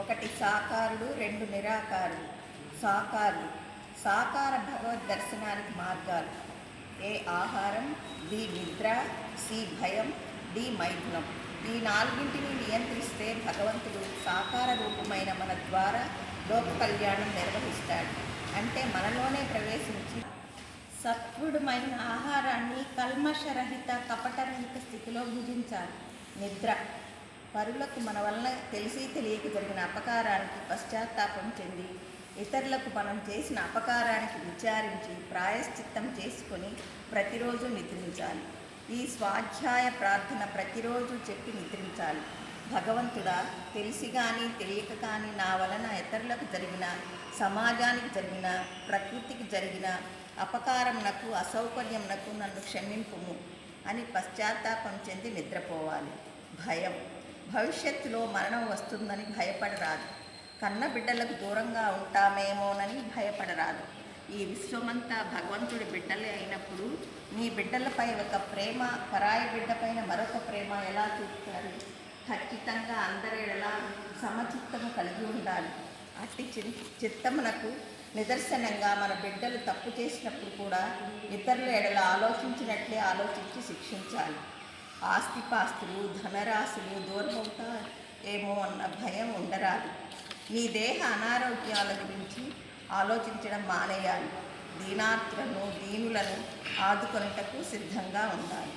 ఒకటి సాకారుడు రెండు నిరాకారుడు సాకారుడు సాకార భగవద్ దర్శనానికి మార్గాలు. ఏ ఆహారం? ది నిద్ర సి భయం డి మైథునం. ఈ నాలుగింటిని నియంత్రిస్తే భగవంతుడు సాకార రూపమైన మన ద్వారా లోక కళ్యాణం నిర్వహిస్తాడు. అంటే మనలోనే ప్రవేశించి సత్వుడమైన ఆహారాన్ని కల్మషరహిత కపటరహిత స్థితిలో భుజించాలి. నిద్ర. పరులకు మన వలన తెలిసి తెలియక జరిగిన అపకారానికి పశ్చాత్తాపం చెంది ఇతరులకు మనం చేసిన అపకారానికి విచారించి ప్రాయశ్చిత్తం చేసుకొని ప్రతిరోజు నిద్రించాలి. ఈ స్వాధ్యాయ ప్రార్థన ప్రతిరోజు చెప్పి నిద్రించాలి. భగవంతుడా తెలిసి కానీ తెలియక కానీ నా వలన ఇతరులకు జరిగిన సమాజానికి జరిగిన ప్రకృతికి జరిగిన అపకారంనకు అసౌకర్యంనకు నన్ను క్షమింపుము అని పశ్చాత్తాపం చెంది నిద్రపోవాలి. భయం. భవిష్యత్తులో మరణం వస్తుందని భయపడరాదు. కన్న బిడ్డలకు దూరంగా ఉంటామేమోనని భయపడరాదు. ఈ విశ్వమంతా భగవంతుడి బిడ్డలే అయినప్పుడు నీ బిడ్డలపై ఒక ప్రేమ పరాయి బిడ్డపైన మరొక ప్రేమ ఎలా చూపుతారు? ఖచ్చితంగా అందరిలా సమచిత్తము కలిగి ఉండాలి. అట్టి చి చిత్తమునకు నిదర్శనంగా మన బిడ్డలు తప్పు చేసినప్పుడు కూడా ఇతరుల ఎడల ఆలోచించినట్లే ఆలోచించి శిక్షించాలి. ఆస్తిపాస్తులు ధనరాశులు దూరమవుతా ఏమో అన్న భయం ఉండరాదు. నీ దేహ అనారోగ్యాల గురించి ఆలోచించడం మానేయాలి. దీనార్థులను దీనులను ఆదుకొనుటకు సిద్ధంగా ఉండాలి.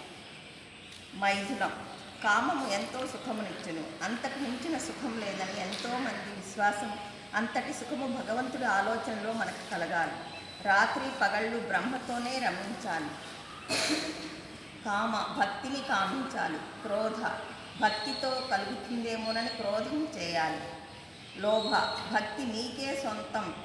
మైథునం. కామము ఎంతో సుఖమునిచ్చును. అంతకు మించిన సుఖం లేదని ఎంతోమంది విశ్వాసం అంతటి సుఖము భగవంతుడి ఆలోచనలో మనకు కలగాలి. రాత్రి పగళ్ళు బ్రహ్మతోనే రమించాలి. కామ భక్తిని కామించాలి. క్రోధ భక్తితో కలుగుతుందేమోనని క్రోధం చేయాలి. లోభ భక్తి నీకే సొంతం.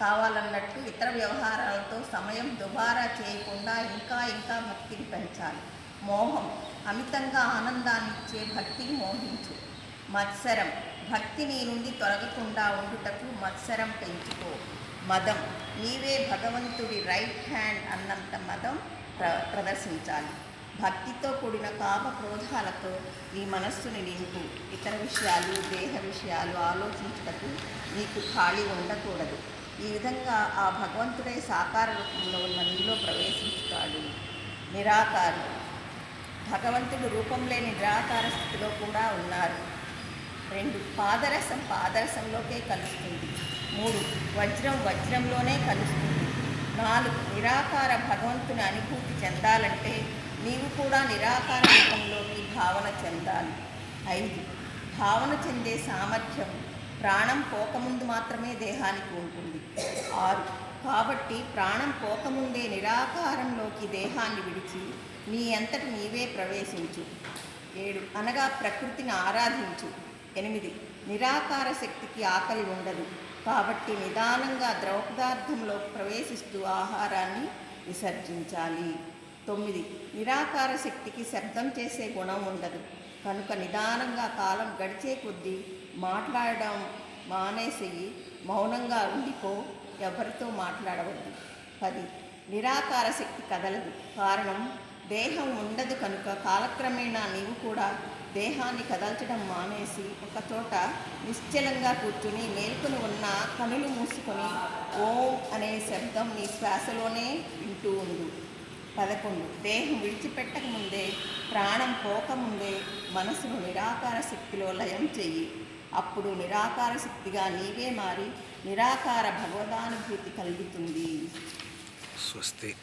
కావాలన్నట్టు ఇతర వ్యవహారాలతో సమయం దుబారా చేయకుండా ఇంకా ఇంకా భక్తిని పెంచాలి. మోహం అమితంగా ఆనందాన్ని ఇచ్చే భక్తిని మోహించు. మత్సరం భక్తి నీ నుండి తొలగకుండా ఉండుటకు మత్సరం పెంచుకో. మదం నీవే భగవంతుడి రైట్ హ్యాండ్ అన్నంత మదం ప్ర ప్రదర్శించాలి. భక్తితో కూడిన కామ క్రోధాలతో నీ మనస్సుని నింపు. ఇతర విషయాలు దేహ విషయాలు ఆలోచించుటకు నీకు ఖాళీ ఉండకూడదు. ఈ విధంగా ఆ భగవంతుడే సాకార రూపంలో ఉన్న నీలో ప్రవేశిస్తాడు నిరాకారు. భగవంతుడు రూపం లేని నిరాకార స్థితిలో కూడా ఉన్నారు. రెండు. పాదరసం పాదరసంలోకే కలుస్తుంది. మూడు. వజ్రం వజ్రంలోనే కలుస్తుంది. నాలుగు. నిరాకార భగవంతుని అనుభూతి చెందాలంటే నీవు కూడా నిరాకార రూపంలోకి భావన చెందాలి. ఐదు. భావన చెందే సామర్థ్యం ప్రాణం పోకముందు మాత్రమే దేహానికి ఉంటుంది. ఆరు. కాబట్టి ప్రాణం పోకముందే నిరాకారంలోకి దేహాన్ని విడిచి నీ అంతటి నీవే ప్రవేశించు. ఏడు. అనగా ప్రకృతిని ఆరాధించు. ఎనిమిది. నిరాకార శక్తికి ఆకలి ఉండదు. కాబట్టి నిదానంగా ద్రవ పదార్థంలో ప్రవేశిస్తూ ఆహారాన్ని విసర్జించాలి. తొమ్మిది. నిరాకార శక్తికి శబ్దం చేసే గుణం ఉండదు. కనుక నిదానంగా కాలం గడిచే కొద్దీ మాట్లాడడం మానేసి మౌనంగా ఉండిపో ఎవరితో మాట్లాడవద్దు. పది. నిరాకార శక్తి కదలదు. కారణం దేహం ఉండదు కనుక కాలక్రమేణా నీవు కూడా దేహాన్ని కదల్చడం మానేసి ఒక చోట నిశ్చలంగా కూర్చుని మేల్కొని ఉన్న కనులు మూసుకొని ఓం అనే శబ్దం నీ శ్వాసలోనే వింటూ ఉండు. పదకొండు. దేహం విడిచిపెట్టక ముందే ప్రాణం పోకముందే మనసును నిరాకార శక్తిలో లయం చెయ్యి. అప్పుడు నిరాకార శక్తిగా నీవే మారి నిరాకార భగవదానుభూతి కలుగుతుంది. స్వస్తి.